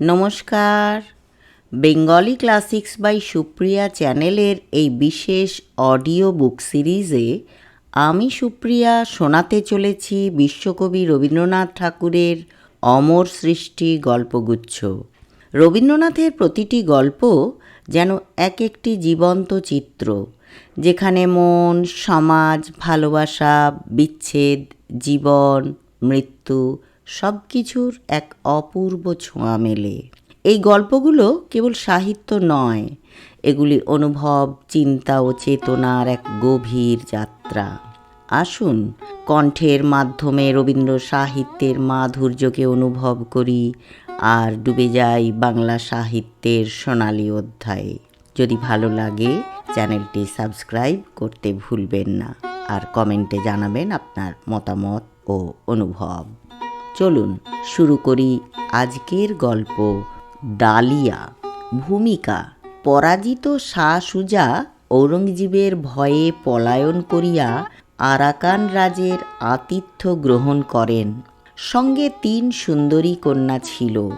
নমস্কার। Bengali classics by Supriya চ্যানেলের এই বিশেষ অডিও বুক সিরিজে আমি সুপ্রিয়া শোনাতে চলেছি বিশ্বকবি রবীন্দ্রনাথ ঠাকুরের অমর সৃষ্টি গল্পগুচ্ছ। রবীন্দ্রনাথের প্রতিটি গল্প যেন এক একটি জীবন্ত চিত্র, যেখানে মন, সমাজ, ভালোবাসা, বিচ্ছেদ, জীবন, মৃত্যু সব কিছুর এক অপূর্ব ছোঁয়া মেলে। এই গল্পগুলো কেবল সাহিত্য নয়, এগুলি অনুভব, চিন্তা ও চেতনার এক গভীর যাত্রা। আসুন, কণ্ঠের মাধ্যমে রবীন্দ্র সাহিত্যের মাধুর্যকে অনুভব করি, আর ডুবে যাই বাংলা সাহিত্যের সোনালি অধ্যায়ে। যদি ভালো লাগে, চ্যানেলটি সাবস্ক্রাইব করতে ভুলবেন না, আর কমেন্টে জানাবেন আপনার মতামত ও অনুভব। চলুন শুরু করি আজকের গল্প। ডালিয়া, ভূমিকা। পরাজিত শাহ সুজা ঔরঙ্গজেবের ভয়ে পলায়ন করিয়া আরাকান রাজের আতিথ্য গ্রহণ করেন। সঙ্গে তিন সুন্দরী কন্যা ছিল।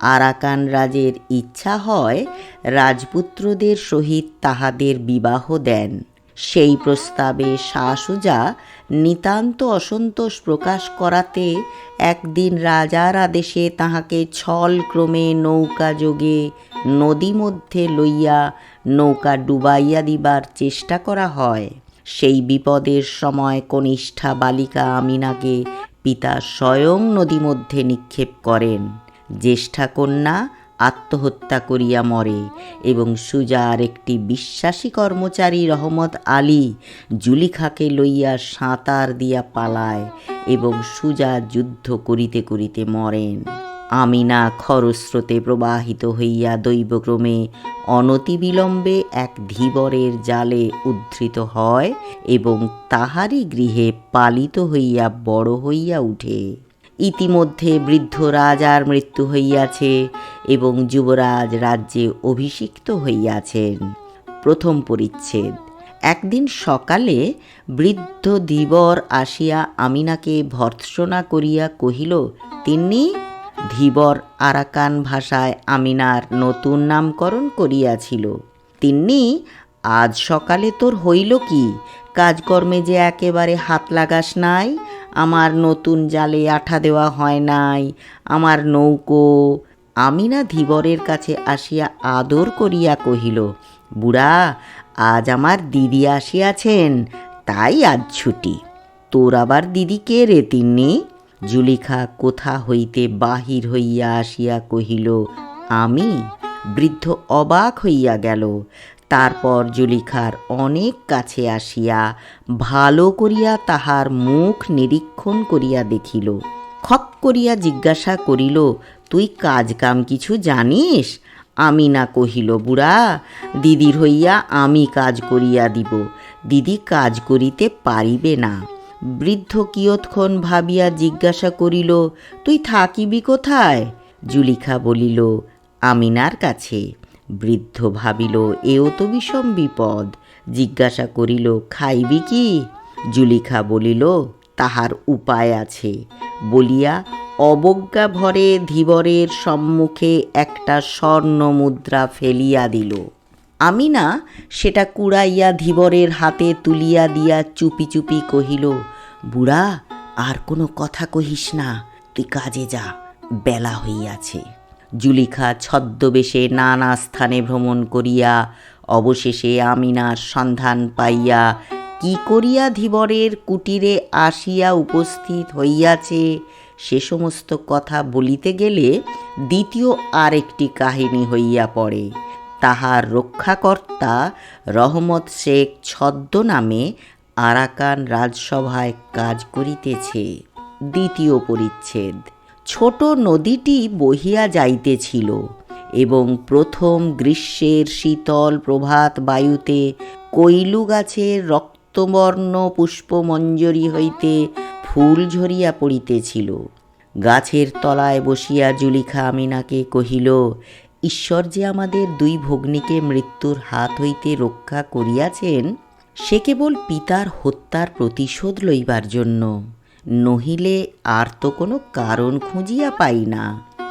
আরাকান রাজের ইচ্ছা হয় রাজপুত্রদের সহিত তাহাদের বিবাহ দেন। সেই প্রস্তাবে শাহসুজা নিতান্ত অসন্তোষ প্রকাশ করাতে একদিন রাজার আদেশে তাহাকে ছল ক্রমে নৌকা যোগে নদী মধ্যে লইয়া নৌকা ডুবাইয়া দিবার চেষ্টা করা হয়। সেই বিপদের সময় কনিষ্ঠা বালিকা আমিনাকে পিতা স্বয়ং নদী মধ্যে নিক্ষেপ করেন। জ্যেষ্ঠা কন্যা আত্মহত্যা করিয়া মরে এবং সুজার একটি বিশ্বাসী কর্মচারী রহমত আলী জুলিখাকে লইয়া সাঁতার দিয়া পালায় এবং সুজা যুদ্ধ করিতে করিতে মরেন। আমিনা খরস্রোতে প্রবাহিত হইয়া দৈবক্রমে অনতিবিলম্বে এক ধীবরের জালে উদ্ধৃত হয় এবং তাহারই গৃহে পালিত হইয়া বড় হইয়া উঠে। ইতিমধ্যে বৃদ্ধ রাজার মৃত্যু হইয়াছে এবং যুবরাজ রাজ্যে অভিষিক্ত হইয়াছেন। প্রথম পরিচ্ছেদ। একদিন সকালে বৃদ্ধ ধীবর আসিয়া আমিনাকে ভর্ৎসনা করিয়া কহিল তিনি ধীবর আরাকান ভাষায় আমিনার নতুন নামকরণ করিয়াছিল। তিন্নি, আজ সকালে তোর হইল কি? কাজকর্মে যে একেবারে হাত লাগাস নাই, আমার নতুন জালে আঠা দেওয়া হয় নাই, আমার নৌকো। আমি না ধীবরের কাছে আসিয়া আদর করিয়া কহিল, বুড়া, আজ আমার দিদি আসিয়াছেন, তাই আজ ছুটি। তোর আবার দিদি কে রে তিন্নি? জুলিখা কোথা হইতে বাহির হইয়া আসিয়া কহিল, আমি? বৃদ্ধ অবাক হইয়া গেল তারপর জুলিখার অনেক কাছে আসিয়া ভালো করিয়া তাহার মুখ নিরীক্ষণ করিয়া দেখিল। খপ করিয়া জিজ্ঞাসা করিল, তুই কাজ কাম কিছু জানিস? আমি না কহিল, বুড়া, দিদির হইয়া আমি কাজ করিয়া দিব। দিদি কাজ করিতে পারিবে না। বৃদ্ধ কিয়ৎক্ষণ ভাবিয়া জিজ্ঞাসা করিল, তুই থাকিবি কোথায়? জুলিখা বলিল, আমিনার কাছে। বৃদ্ধ ভাবিল, এও তো বিষম বিপদ। জিজ্ঞাসা করিল, খাইবি কি? জুলিখা বলিল, তাহার উপায় আছে। বলিয়া অবজ্ঞা ভরে ধীবরের সম্মুখে একটা স্বর্ণ মুদ্রা ফেলিয়া দিল। আমি না সেটা কুড়াইয়া ধীবরের হাতে তুলিয়া দিয়া চুপি চুপি কহিল, বুড়া, আর কোনো কথা কহিস না, তুই কাজে যা, বেলা হইয়াছে। জুলিখা ছদ্মবেশে নানা স্থানে ভ্রমণ করিয়া অবশেষে আমিনার সন্ধান পাইয়া কি করিয়া ধীবরের কুটিরে আসিয়া উপস্থিত হইয়াছে সে সমস্ত কথা বলিতে গেলে দ্বিতীয় আরেকটি কাহিনী হইয়া পড়ে। তাহার রক্ষাকর্তা রহমত শেখ ছদ্ম নামে আরাকান রাজসভায় কাজ করিতেছে। দ্বিতীয় পরিচ্ছেদ। ছোট নদীটি বহিয়া যাইতেছিল এবং প্রথম গ্রীষ্মের শীতল প্রভাত বায়ুতে কৈলু গাছের রক্তবর্ণ পুষ্পমঞ্জরি হইতে ফুল ঝরিয়া পড়িতেছিল। গাছের তলায় বসিয়া জুলিখা আমিনাকে কহিল, ঈশ্বর যে আমাদের দুই ভগ্নীকে মৃত্যুর হাত হইতে রক্ষা করিয়াছেন, সে কেবল পিতার হত্যার প্রতিশোধ লইবার জন্য। নহিলে আর তো কোনো কারণ খুঁজিয়া পাই না।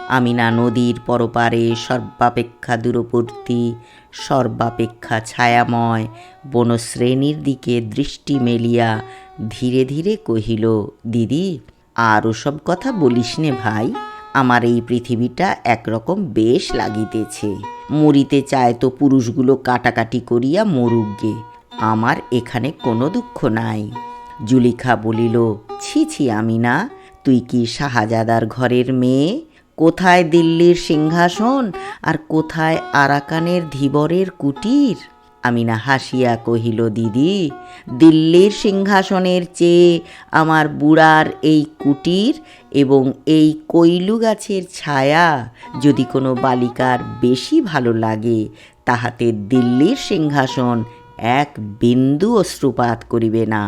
আমি না নদীর পরপারে সর্বাপেক্ষা দূরবর্তী, সর্বাপেক্ষা ছায়াময় বনশ্রেণীর দিকে দৃষ্টি মেলিয়া ধীরে ধীরে কহিল, দিদি, আর ওসব কথা বলিস নে ভাই, আমার এই পৃথিবীটা একরকম বেশ লাগিতেছে। মরিতে চায় তো পুরুষগুলো কাটাকাটি করিয়া মরুগে আমার এখানে কোনো দুঃখ নাই। জুলিখা বলিল, ছি ছি আমি না তুই কি শাহজাদার ঘরের মেয়ে? কোথায় দিল্লির সিংহাসন আর কোথায় আরাকানের ধীবরের কুটির? আমিনা হাসিয়া কহিল, দিদি, দিল্লির সিংহাসনের চেয়ে আমার বুড়ার এই কুটির এবং এই কৈলু গাছের ছায়া যদি কোনো বালিকার বেশি ভালো লাগে, তাহাতে দিল্লির সিংহাসন এক বিন্দু অশ্রুপাত করিবে না।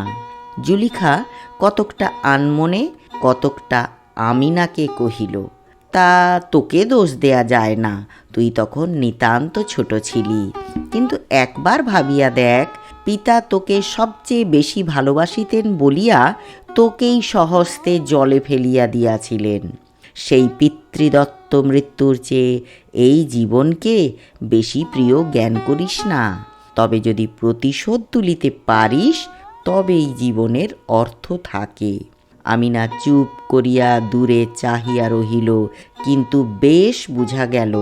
জুলিখা, কতকটা আনমনে, কতকটা আমিনাকে কহিল, তা তোকে দোষ দেয়া যায় না, তুই তখন নিতান্ত ছোট ছিলি। কিন্তু একবার ভাবিয়া দেখ, পিতা তোকে সবচেয়ে বেশি ভালোবাসিতেন বলিয়া তোকেই সহস্তে জলে ফেলিয়া দিয়াছিলেন। সেই পিতৃদত্ত মৃত্যুর চেয়ে এই জীবনকে বেশি প্রিয় জ্ঞান করিস না। তবে যদি প্রতিশোধ তুলিতে পারিস তবেই জীবনের অর্থ থাকে। আমিনা চুপ করিয়া দূরে চাহিয়া রহিল, কিন্তু বেশ বুঝা গেল,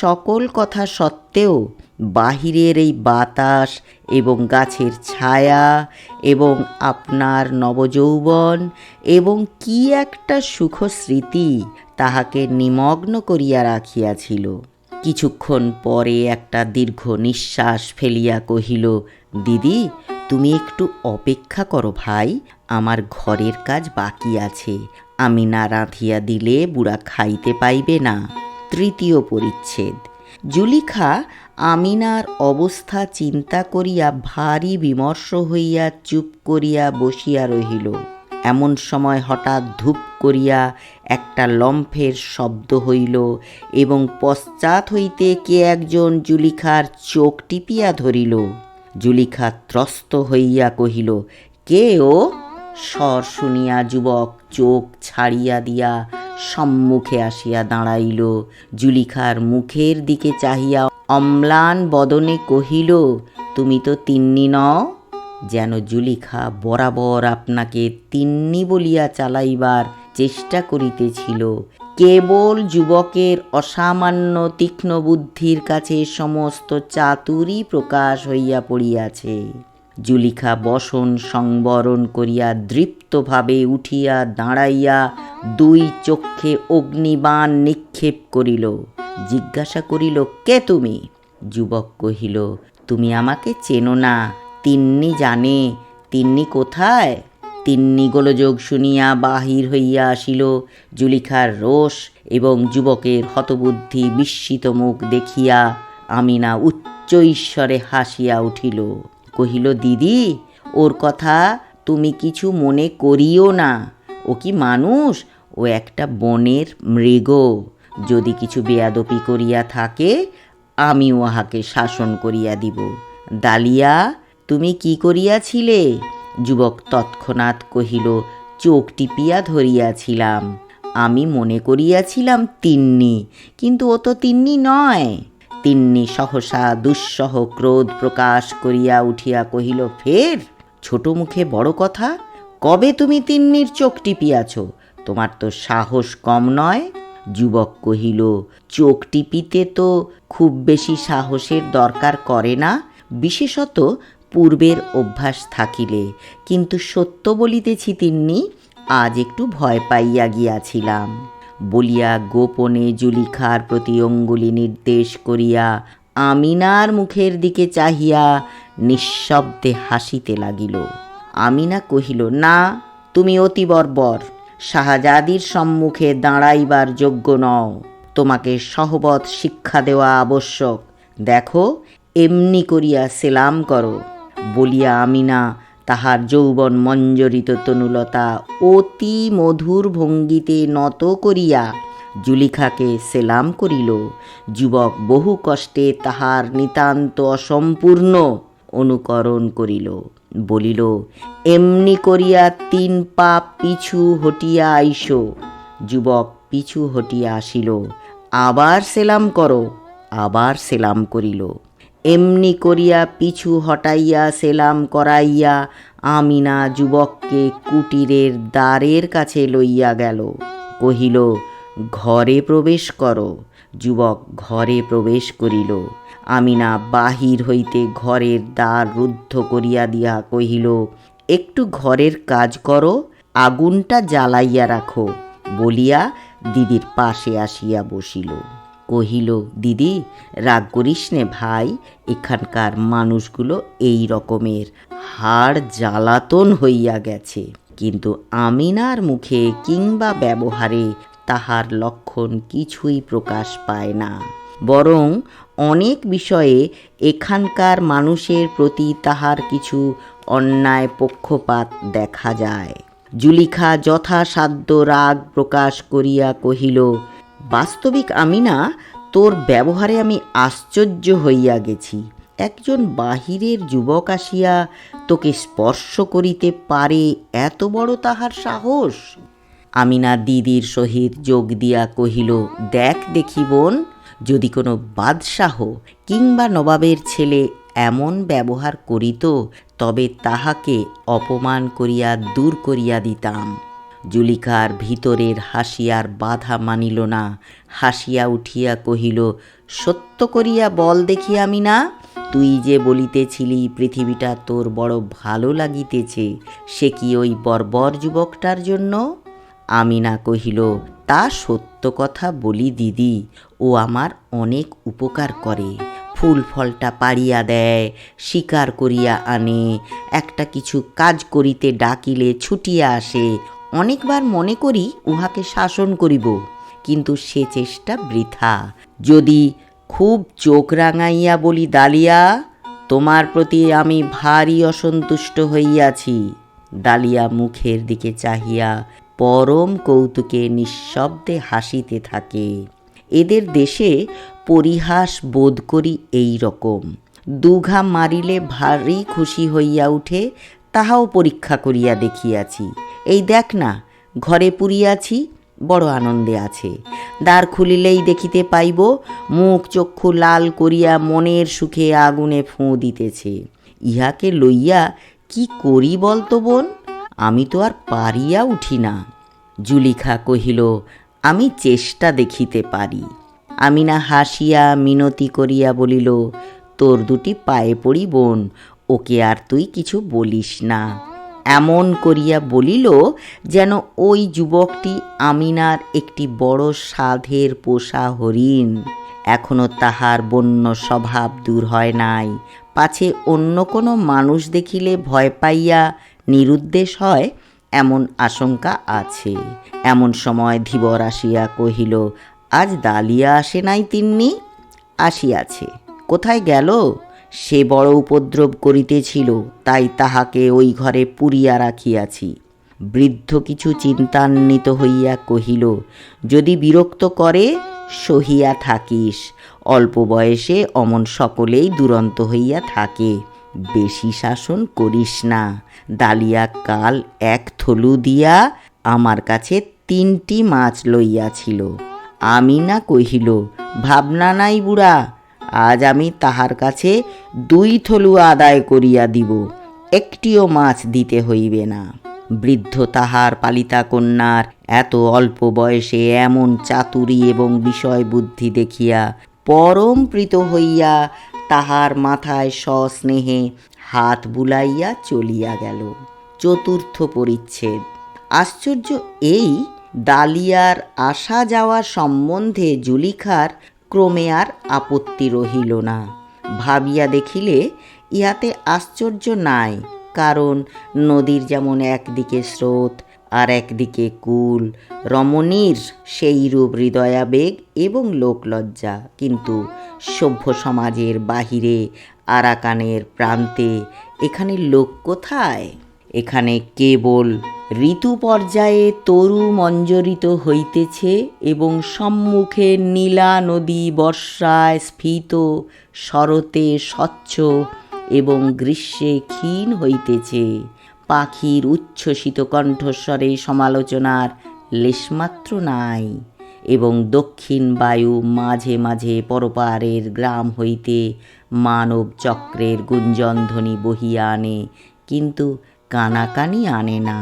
সকল কথা সত্ত্বেও বাহিরের এই বাতাস এবং গাছের ছায়া এবং আপনার নবযৌবন এবং কি একটা সুখ স্মৃতি তাহাকে নিমগ্ন করিয়া রাখিয়াছিল। কিছুক্ষণ পরে একটা দীর্ঘ নিঃশ্বাস ফেলিয়া কহিল, দিদি তুমি একটু অপেক্ষা করো ভাই, আমার ঘরের কাজ বাকি আছে। আমি না রাঁধিয়া দিলে বুড়া খাইতে পাইবে না। তৃতীয় পরিচ্ছেদ। জুলিখা আমিনার অবস্থা চিন্তা করিয়া ভারী বিমর্ষ হইয়া চুপ করিয়া বসিয়া রহিল। এমন সময় হঠাৎ ধূপ করিয়া একটা লম্ফের শব্দ হইল এবং পশ্চাৎ হইতে কে একজন জুলিখার চোখ টিপিয়া ধরিল। জুলিখা ত্রস্ত হইয়া কহিল, কে ও? স্বর শুনিয়া যুবক চোখ ছাড়িয়া দিয়া সম্মুখে আসিয়া দাঁড়াইল। জুলিখার মুখের দিকে চাহিয়া অম্লান বদনে কহিল, তুমি তো তিন্নি নও? যেন জুলিখা বরাবর আপনাকে তিন্নি বলিয়া চালাইবার চেষ্টা করিতেছিল। কেবল যুবকের অসামান্য তীক্ষ্ণ বুদ্ধির কাছে সমস্ত চাতুরই প্রকাশ হইয়া পড়িয়াছে। জুলিখা বসন সংবরণ করিয়া দৃপ্তভাবে উঠিয়া দাঁড়াইয়া দুই চক্ষে অগ্নিবাণ নিক্ষেপ করিল। জিজ্ঞাসা করিল, কে তুমি? যুবক কহিল, তুমি আমাকে চেনো না। তিন্নি জানে। তিন্নি কোথায়? তিন্নি গোলযোগ শুনিয়া বাহির হইয়া আসিল জুলিখার রোষ এবং যুবকের হতবুদ্ধি বিস্মিত মুখ দেখিয়া আমিনা উচ্চ ঈশ্বরে হাসিয়া উঠিল। কহিল, দিদি, ওর কথা তুমি কিছু মনে করিও না। ও কি মানুষ? ও একটা বনের মৃগ। যদি কিছু বেয়াদপি করিয়া থাকে, আমি উহাকে শাসন করিয়া দিব। দালিয়া, তুমি কি করিয়াছিলে? যুবক তৎক্ষণাৎ কহিল, চোখ টিপিয়া ধরিয়াছিলাম। আমি মনে করিয়াছিলাম তিন্নি, কিন্তু ও তো তিন্নি নয়। তিন্নি সহসা দুঃসহ ক্রোধ প্রকাশ করিয়া উঠিয়া কহিল, ফের? ছোট মুখে বড় কথা? কবে তুমি তিন্নির চোখ টিপিয়াছ? তোমার তো সাহস কম নয়? যুবক কহিল, চোখ টিপিতে তো খুব বেশি সাহসের দরকার করে না। বিশেষত পূর্বের অভ্যাস থাকিলে, কিন্তু সত্য বলিতেছি তিন্নি, আজ একটু ভয় পাইয়া গিয়াছিলাম। বলিয়া গোপনে জুলিখার প্রতি অঙ্গুলি নির্দেশ করিয়া আমিনার মুখের দিকে চাহিয়া নিঃশব্দে হাসিতে লাগিল। আমিনা কহিল, না, তুমি অতি বর্বর, শাহজাদির সম্মুখে দাঁড়াইবার যোগ্য নও। তোমাকে সহবত শিক্ষা দেওয়া আবশ্যক। দেখো, এমনি করিয়া সেলাম করো। বলিয়া আমিনা তাহার যৌবন মঞ্জরিত তনুলতা অতি মধুর ভঙ্গিতে নত করিয়া জুলিখাকে সেলাম করিল। যুবক বহু কষ্টে তাহার নিতান্ত অসম্পূর্ণ অনুকরণ করিল। বলিল, এমনি করিয়া তিন পা পিছু হটিয়া আইস। যুবক পিছু হটিয়া আসিল। আবার সেলাম করো। আবার সেলাম করিল। এমনি করিয়া পিছু হটাইয়া সেলাম করাইয়া আমিনা যুবককে কুটিরের দ্বারের কাছে লইয়া গেল। কহিল, ঘরে প্রবেশ করো। যুবক ঘরে প্রবেশ করিল। আমিনা বাহির হইতে ঘরের দ্বার রুদ্ধ করিয়া দিয়া কহিল, একটু ঘরের কাজ করো, আগুনটা জ্বালাইয়া রাখো। বলিয়া দিদির পাশে আসিয়া বসিল। কহিল, দিদি, রাগ করিস নে ভাই, এখানকার মানুষগুলো এই রকমের। হাড় জ্বালাতন হইয়া গেছে। কিন্তু আমিনার মুখে কিংবা ব্যবহারে তাহার লক্ষণ কিছুই প্রকাশ পায় না। বরং অনেক বিষয়ে এখানকার মানুষের প্রতি তাহার কিছু অন্যায় পক্ষপাত দেখা যায়। জুলিখা যথাসাধ্য রাগ প্রকাশ করিয়া কহিল বাস্তবিক আমি না, তোর ব্যবহারে আমি আশ্চর্য হইয়া গেছি। একজন বাহিরের যুবক আসিয়া তোকে স্পর্শ করিতে পারে এত বড় তাহার সাহস? আমিনা দিদির সহিত যোগ দিয়া কহিল, দেখ দেখি বোন, যদি কোনো বাদশাহ কিংবা নবাবের ছেলে এমন ব্যবহার করিত, তবে তাহাকে অপমান করিয়া দূর করিয়া দিতাম। জুলিকার ভিতরের হাসিয়ার বাধা মানিল না। হাসিয়া উঠিয়া কহিল, সত্য করিয়া বল দেখি আমি না। তুই যে বলিতেছিলি পৃথিবীটা তোর বড় ভালো লাগিতেছে, সে কি ওই বর্বর যুবকটার জন্য? আমিনা কহিল, তা সত্য কথা বলি দিদি, ও আমার অনেক উপকার করে। ফুল ফলটা পাড়িয়া দেয়, শিকার করিয়া আনে, একটা কিছু কাজ করিতে ডাকিলে ছুটিয়া আসে অনেকবার মনে করি উহাকে শাসন করিব, কিন্তু সে চেষ্টা বৃথা। যদি খুব চোখ রাঙাইয়া বলি, দালিয়া, তোমার প্রতি আমি ভারী অসন্তুষ্ট হইয়াছি। ডালিয়া মুখের দিকে চাহিয়া পরম কৌতুকে নিঃশব্দে হাসিতে থাকে। এদের দেশে পরিহাস বোধ করি এই রকম। দুঘা মারিলে ভারী খুশি হইয়া উঠে তাহাও পরীক্ষা করিয়া দেখিয়াছি। এই দেখ না, ঘরে পুরিয়াছি, বড় আনন্দে আছে। দ্বার খুলিলেই দেখিতে পাইব, মুখ চক্ষু লাল করিয়া মনের সুখে আগুনে ফোঁ দিতেছে। ইহাকে লইয়া কি করি বলতো বোন? আমি তো আর পারিয়া উঠি না। জুলিখা কহিল, আমি চেষ্টা দেখিতে পারি। আমি না হাসিয়া মিনতি করিয়া বলিল, তোর দুটি পায়ে পড়ি বোন ওকে আর তুই কিছু বলিস না। এমন করিয়া বলিল যেন ওই যুবকটি আমিনার একটি বড় সাধের পোষা হরিণ। এখনও তাহার বন্য স্বভাব দূর হয় নাই। পাছে অন্য কোনো মানুষ দেখিলে ভয় পাইয়া নিরুদ্দেশ হয়, এমন আশঙ্কা আছে। এমন সময় ধীবর আসিয়া কহিল, আজ দালিয়া আসে নাই তিন্নি? আসিয়াছে। কোথায় গেল? সে বড় উপদ্রব করিতেছিল, তাই তাহাকে ওই ঘরে পুরিয়া রাখিয়াছি। বৃদ্ধ কিছু চিন্তান্বিত হইয়া কহিল, যদি বিরক্ত করে, সহিয়া থাকিস। অল্প বয়সে অমন সকলেই দুরন্ত হইয়া থাকে। বেশি শাসন করিস না। ডালিয়া কাল এক থলু দিয়া আমার কাছে তিনটি মাছ লইয়াছিল। আমি না কহিল, ভাবনা নাই বুড়া আজ আমি তাহার কাছে দুই থলু আদায় করিয়া দিব, একটিও মাছ দিতে হইবে না। বৃদ্ধ তাহার পালিতা কন্যার এত অল্প বয়সে এমন চাতুরি এবং বিষয় বুদ্ধি দেখিয়া পরম প্রীত হইয়া তাহার মাথায় সস্নেহে হাত বুলাইয়া চলিয়া গেল। চতুর্থ পরিচ্ছেদ। আশ্চর্য এই, ডালিয়ার আসা যাওয়া সম্বন্ধে জুলিখার ক্রমে আর আপত্তি রহিল না। ভাবিয়া দেখিলে, ইহাতে আশ্চর্য নাই, কারণ নদীর যেমন একদিকে স্রোত আর একদিকে কুল, রমণীর সেই রূপ হৃদয়াবেগ এবং লোকলজ্জা। কিন্তু সভ্য সমাজের বাহিরে আরাকানের প্রান্তে এখানে লোক কোথায়? এখানে কেবল ঋতু পর্যায়ে তরু মঞ্জরিত হইতেছে এবং সম্মুখে নীলা নদী বর্ষায় স্ফীত, শরতে স্বচ্ছ এবং গ্রীষ্মে ক্ষীণ হইতেছে। পাখির উচ্ছ্বসিত কণ্ঠস্বরে সমালোচনার লেশমাত্র নাই এবং দক্ষিণ বায়ু মাঝে মাঝে পরপারের গ্রাম হইতে মানব চক্রের গুঞ্জনধ্বনি বহিয়া আনে। কিন্তু কানাকানি আনে না।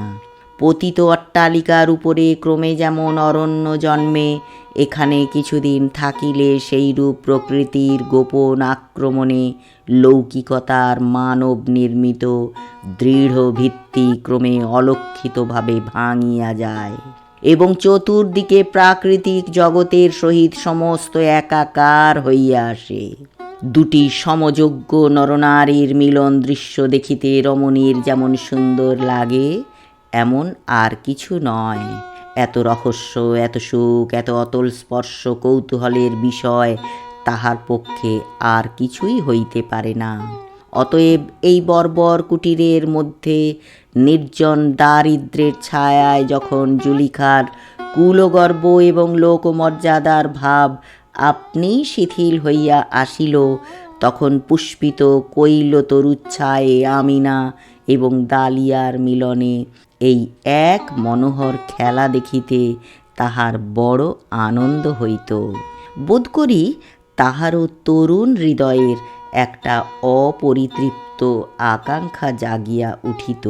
পতিত অট্টালিকার উপরে ক্রমে যেমন অরণ্য জন্মে, এখানে কিছুদিন থাকিলে সেইরূপ প্রকৃতির গোপন আক্রমণে লৌকিকতার মানব নির্মিত দৃঢ় ভিত্তি ক্রমে অলক্ষিতভাবে ভাঙিয়া যায় এবং চতুর্দিকে প্রাকৃতিক জগতের সহিত সমস্ত একাকার হইয়া আসে। দুটি সমযোগ্য নরনারীর মিলন দৃশ্য দেখিতে রমণীর যেমন সুন্দর লাগে, এমন আর কিছু নয়। এত রহস্য, এত সুখ, এত অতল স্পর্শ, কৌতূহলের বিষয় তাহার পক্ষে আর কিছুই হইতে পারে না। অতএব এই বর্বর কুটিরের মধ্যে নির্জন দারিদ্রের ছায়ায় যখন জুলিখার কুলগর্ব এবং লোকমর্যাদার ভাব আপনিই শিথিল হইয়া আসিল, তখন পুষ্পিত কৈল তরুচ্ছায়ে আমিনা এবং দালিয়ার মিলনে এই এক মনোহর খেলা দেখিতে তাহার বড় আনন্দ হইত। বোধ করি তাহারও তরুণ হৃদয়ের একটা অপরিতৃপ্ত আকাঙ্ক্ষা জাগিয়া উঠিত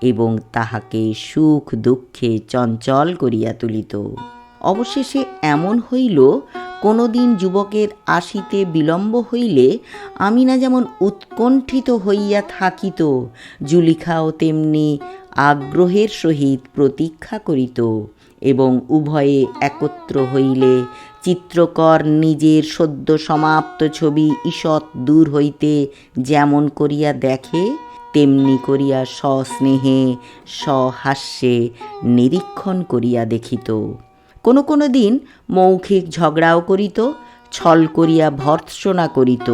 এবং তাহাকে সুখ দুঃখে চঞ্চল করিয়া তুলিত। অবশেষে এমন হইল, কোনোদিন যুবকের আসিতে বিলম্ব হইলে আমি না যেমন উৎকণ্ঠিত হইয়া থাকিত, জুলিখাও তেমনি আগ্রহের সহিত প্রতীক্ষা করিত এবং উভয়ে একত্র হইলে চিত্রকর নিজের সদ্য সমাপ্ত ছবি ঈষৎ দূর হইতে যেমন করিয়া দেখে, তেমনি করিয়া সস্নেহে সহাস্যে নিরীক্ষণ করিয়া দেখিত। কোনো কোনো দিন মৌখিক ঝগড়াও করিত, ছল করিয়া ভর্ৎসনা করিত।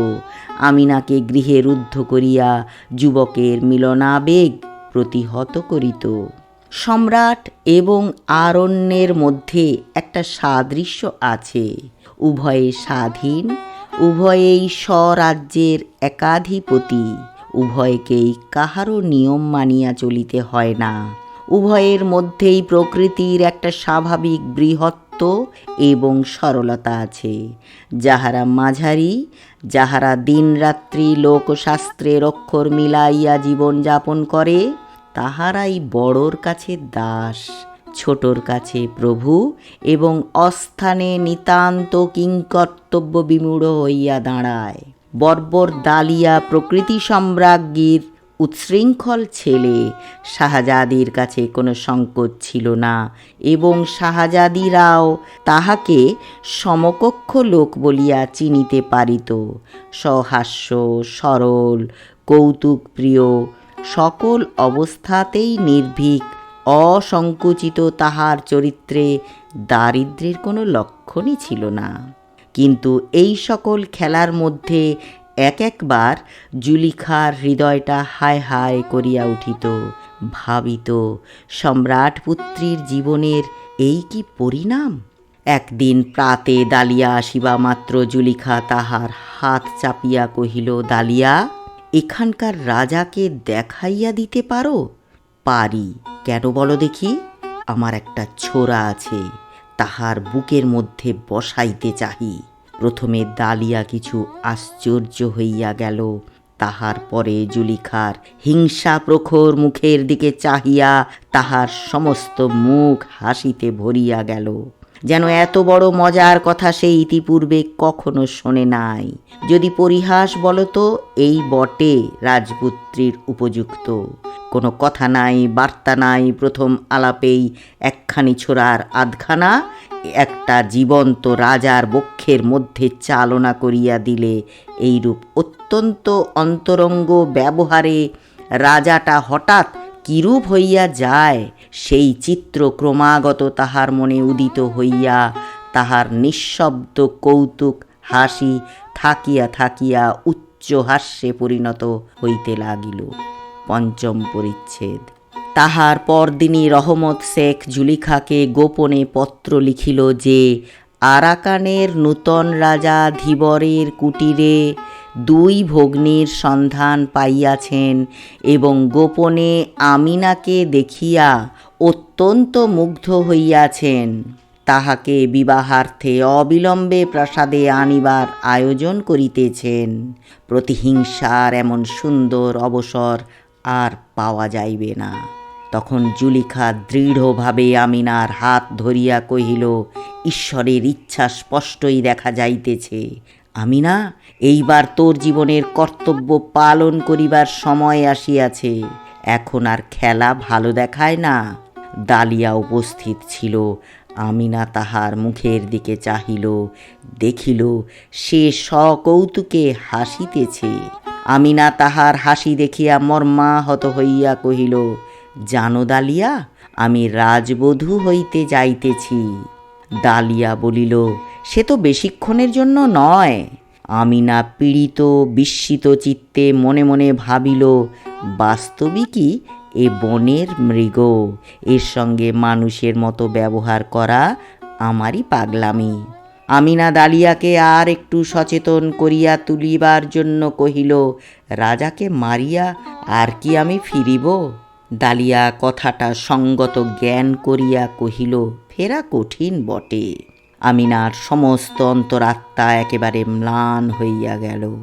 আমিনাকে গৃহে রুদ্ধ করিয়া যুবকের মিলনাবেগ প্রতিহত করিত। সম্রাট এবং আরণ্যের মধ্যে একটা সাদৃশ্য আছে। উভয়ে স্বাধীন, উভয়েই স্বরাজ্যের একাধিপতি, উভয়কেই কাহারও নিয়ম মানিয়া চলিতে হয় না। উভয়ের মধ্যেই প্রকৃতির একটা স্বাভাবিক বৃহত্ব এবং সরলতা আছে। যাহারা মাঝারি, যাহারা দিনরাত্রি লোকশাস্ত্রের অক্ষর মিলাইয়া জীবন যাপন করে, তাহারাই বড়র কাছে দাস, ছোটর কাছে প্রভু এবং অস্থানে নিতান্ত কিংকর্তব্য বিমূঢ় হইয়া দাঁড়ায়। বর্বর দালিয়া প্রকৃতি সম্রাজ্ঞীর উচ্ছৃঙ্খল ছেলে। শাহজাদির কাছে কোনো সংকোচ ছিল না এবং শাহজাদিরাও তাহাকে সমকক্ষ লোক বলিয়া চিনিতে পারিত। সহাস্য, সরল কৌতুক প্রিয় সকল অবস্থাতেই নির্ভীক, অসংকুচিত তাহার চরিত্রে দারিদ্রের কোনো লক্ষণই ছিল না। কিন্তু এই সকল খেলার মধ্যে এক একবার জুলিখার হৃদয়টা হায় হায় করিয়া উঠিত, ভাবিত সম্রাট পুত্রীর জীবনের এই কি পরিণাম? একদিন প্রাতে দালিয়া আসিবা মাত্র জুলিখা তাহার হাত চাপিয়া কহিল দালিয়া এখানকার রাজাকে দেখাইয়া দিতে পারো? পারি। কেন বলো দেখি? আমার একটা ছোরা আছে, তাহার বুকের মধ্যে বসাইতে চাহি। প্রথমে দালিয়া কিছু আশ্চর্য হইয়া গেল। তাহার পরে জুলিখার হিংসা প্রখর মুখের দিকে চাহিয়া তাহার সমস্ত মুখ হাসিতে ভরিয়া গেল। যেন এত বড় মজার কথা সে ইতিপূর্বে কখনো শোনে নাই। যদি পরিহাস বলতো এই বটে রাজপুত্রীর উপযুক্ত। কোনো কথা নাই, বার্তা নাই, প্রথম আলাপেই একখানি ছোড়ার আধখানা, একটা জীবন্ত রাজার বক্ষের মধ্যে চালনা করিয়া দিলে এইরূপ অত্যন্ত অন্তরঙ্গ ব্যবহারে রাজাটা হঠাৎ কিরূপ হইয়া যায়, সেই চিত্র ক্রমাগত তাহার মনে উদিত হইয়া, তাহার নিঃশব্দ কৌতুক হাসি থাকিয়া থাকিয়া উচ্চ হাস্যে পরিণত হইতে লাগিল। পঞ্চম পরিচ্ছেদ। তাহার পরদিনই রহমত শেখ জুলিখাকে গোপনে পত্র লিখিল যে, আরাকানের নূতন রাজা ধীবরের কুটিরে দুই ভগ্নীর সন্ধান পাইয়াছেন এবং গোপনে আমিনাকে দেখিয়া অত্যন্ত মুগ্ধ হইয়াছেন। তাহাকে বিবাহার্থে অবিলম্বে প্রাসাদে আনিবার আয়োজন করিতেছেন। প্রতিহিংসার এমন সুন্দর অবসর আর পাওয়া যাইবে না। তখন জুলিখা দৃঢ়ভাবে আমিনার হাত ধরিয়া কহিল, ঈশ্বরের ইচ্ছা স্পষ্টই দেখা যাইতেছে। আমিনা এইবার তোর জীবনের কর্তব্য পালন করিবার সময় আসিয়াছে। এখন আর খেলা ভালো দেখায় না। দালিয়া উপস্থিত ছিল। আমিনা তাহার মুখের দিকে চাহিল। দেখিল, সে সকৌতুকে হাসিতেছে। আমিনা তাহার হাসি দেখিয়া মর্মাহত হইয়া কহিল, জানো দালিয়া আমি রাজবধূ হইতে যাইতেছি। দালিয়া বলিল, সে তো বেশিক্ষণের জন্য নয়। আমিনা পীড়িত, বিস্মিত চিত্তে মনে মনে ভাবিল, বাস্তবিকই এ বনের মৃগ। এর সঙ্গে মানুষের মতো ব্যবহার করা আমারই পাগলামি। আমিনা দালিয়াকে আর একটু সচেতন করিয়া তুলিবার জন্য কহিল, রাজাকে মারিয়া আর কি আমি ফিরিব? দালিয়া কথাটা সঙ্গত জ্ঞান করিয়া কহিল, ফেরা কঠিন বটে। আমিনার সমস্ত অন্তরাত্মা একেবারে ম্লান হইয়া গেল।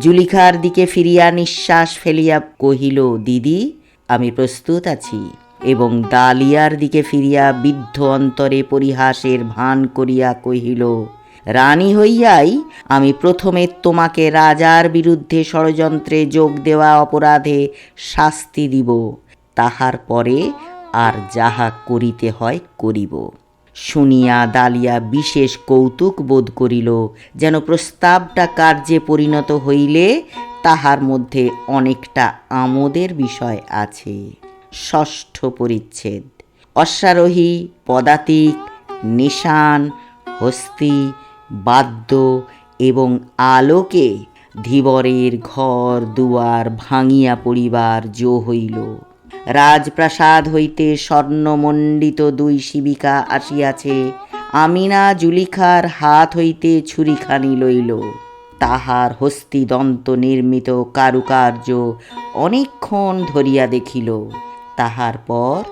জুলিখার দিকে ফিরিয়া নিঃশ্বাস ফেলিয়া কহিল, দিদি, আমি প্রস্তুত আছি। এবং দালিয়ার দিকে ফিরিয়া বিদ্ধ অন্তরে পরিহাসের ভান করিয়া কহিল, রানী হইয়াই, আমি প্রথমে তোমাকে রাজার বিরুদ্ধে ষড়যন্ত্রে যোগ দেওয়া অপরাধে শাস্তি দিব। তাহার পরে আর যাহা করিতে হয় করিব। শুনিয়া দালিয়া বিশেষ কৌতুক বোধ করিল, যেন প্রস্তাবটা কার্যে পরিণত হইলে তাহার মধ্যে অনেকটা আমোদের বিষয় আছে। ষষ্ঠ পরিচ্ছেদ। অশ্বারোহী, পদাতিক, নিশান, হস্তি, বাদ্য এবং আলোকে ধীবরের ঘর দুয়ার ভাঙিয়া পড়িবার জো হইল। রাজপ্রাসাদ হইতে স্বর্ণমণ্ডিত দুই শিবিকা আসিয়াছে। আমিনা জুলিখার হাত হইতে ছুরিখানি লইল। তাহার হস্তিদন্ত নির্মিত কারুকার্য অনেকক্ষণ ধরিয়া দেখিল। তাহার পর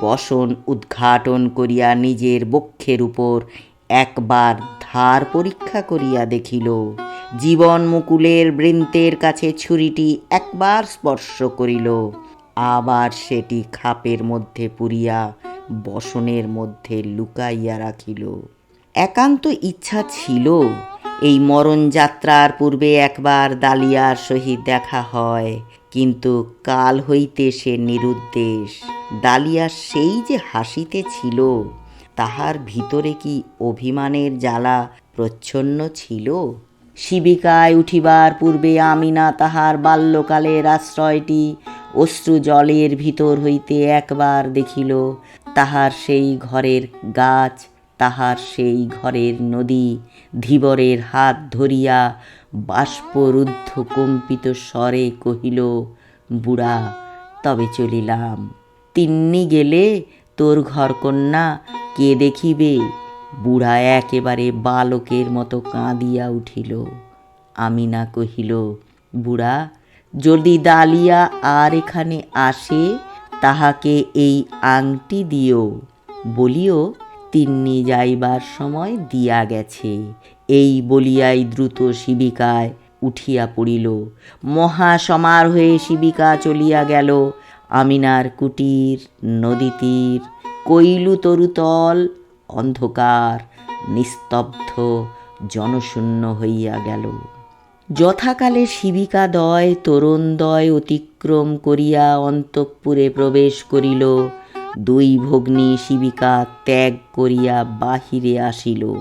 বসন উদ্ঘাটন করিয়া নিজের বক্ষের উপর একবার ধার পরীক্ষা করিয়া দেখিল। জীবন মুকুলের বৃন্তের কাছে ছুরিটি একবার স্পর্শ করিল। আবার সেটি খাপের মধ্যে পুরিয়া বসনের মধ্যে লুকাইয়া রাখিল। একান্ত ইচ্ছা ছিল এই মরণযাত্রার পূর্বে একবার দালিয়ার সহিত দেখা হয়, কিন্তু কাল হইতে সে নিরুদ্দেশ। দালিয়া সেই যে হাসিতে ছিল, তাহার ভিতরে কি অভিমানের জ্বালা প্রচ্ছন্ন ছিল? শিবিকায় উঠিবার পূর্বে আমিনা তাহার বাল্যকালের আশ্রয়টি অশ্রু জলের ভিতর হইতে একবার দেখিল, তাহার সেই ঘরের গাছ, তাহার সেই ঘরের নদী, ধীবরের হাত ধরিয়া বাষ্পরুদ্ধ কম্পিত স্বরে কহিল, বুড়া, তবে চলিলাম। তিন্নি গেলে তোর ঘরকন্যা কে দেখিবে? বুড়া একেবারে বালকের মতো কাঁদিয়া উঠিল। আমিনা কহিল, বুড়া যদি দালিয়া আর এখানে আসে, তাহাকে এই আংটি দিও। বলিও, তিন্নি যাইবার সময় দিয়া গেছে এই বলিয়াই দ্রুত শিবিকায় উঠিয়া পড়িল। মহাসমারোহে শিবিকা চলিয়া গেল। আমিনার কুটির, নদীতীর কৈলু তরুতল অন্ধকার, নিস্তব্ধ, জনশূন্য হইয়া গেল। যথাকালে শিবিকাদয় তরুণদয় অতিক্রম করিয়া অন্তঃপুরে প্রবেশ করিল। দুই ভগ্নী শিবিকা ত্যাগ করিয়া বাহিরে আসিল।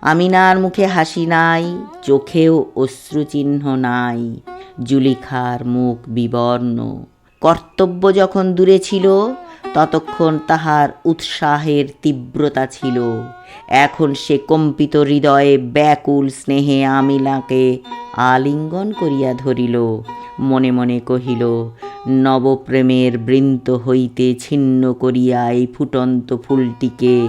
আমিনার মুখে হাসি নাই, চোখেও অশ্রুচিহ্ন নাই। জুলিখার মুখ বিবর্ণ। কর্তব্য যখন দূরে ছিল, ততক্ষণ তাহার উৎসাহের তীব্রতা ছিল। এখন সে কম্পিত হৃদয়ে ব্যাকুল স্নেহে আমিলাকে আলিঙ্গন করিয়া ধরিল। মনে মনে কহিল, নবপ্রেমের বৃন্ত হইতে ছিন্ন করিয়া এই ফুটন্ত ফুলটিকে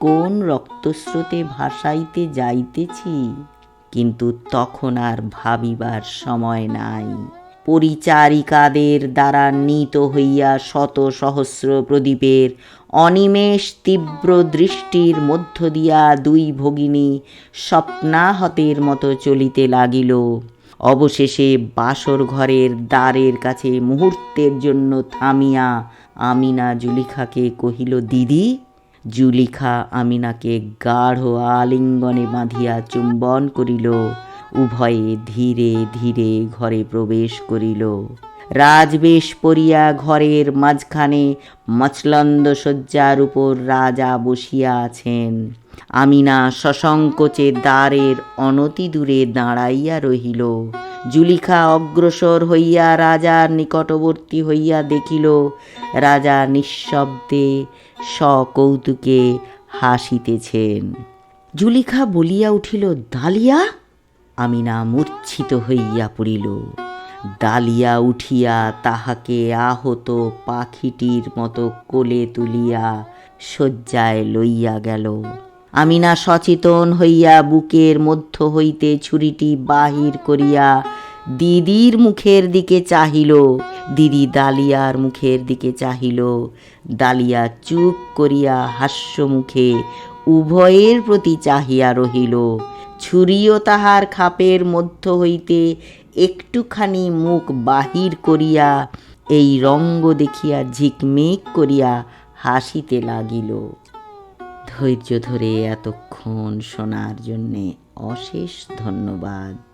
কোন রক্তস্রোতে ভাসাইতে যাইতেছি? কিন্তু তখন আর ভাবিবার সময় নাই। পরিচারিকাদের দ্বারা নীত হইয়া শত সহস্র প্রদীপের অনিমেষ তীব্র দৃষ্টির মধ্য দিয়া দুই ভগিনী স্বপ্নাহতের মতো চলিতে লাগিল। অবশেষে বাসর ঘরের দ্বারের কাছে মুহূর্তের জন্য থামিয়া আমিনা জুলিখাকে কহিল, দিদি, জুলিখা আমিনাকে গাঢ় আলিঙ্গনে বাঁধিয়া চুম্বন করিল। উভয়ে ধীরে ধীরে ঘরে প্রবেশ করিল। রাজবেশ পরিয়া ঘরের মাঝখানে মচলন্দ শয্যার উপর রাজা বসিয়া আছেন। আমিনা সসংকোচে দ্বারের অনতি দূরে দাঁড়াইয়া রহিল। জুলিখা অগ্রসর হইয়া রাজার নিকটবর্তী হইয়া দেখিল, রাজা নিঃশব্দে সকৌতুকে হাসিতেছেন। জুলিখা বলিয়া উঠিল, দালিয়া আমিনা মূর্ছিত হইয়া পড়িল। ডালিয়া উঠিয়া তাহাকে আহত পাখিটির মতো কোলে তুলিয়া শয্যায় লইয়া গেল। আমিনা সচেতন হইয়া বুকের মধ্য হইতে ছুরিটি বাহির করিয়া দিদির মুখের দিকে চাহিল। দিদি ডালিয়ার মুখের দিকে চাহিল। ডালিয়া চুপ করিয়া হাস্য মুখে উভয়ের প্রতি চাহিয়া রহিল। ছুরিও তাহার খাপের মধ্য হইতে একটুখানি মুখ বাহির করিয়া এই রঙ্গ দেখিয়া ঝিকমিক করিয়া হাসিতে লাগিল। ধৈর্য ধরে এতক্ষণ শোনার জন্যে অশেষ ধন্যবাদ।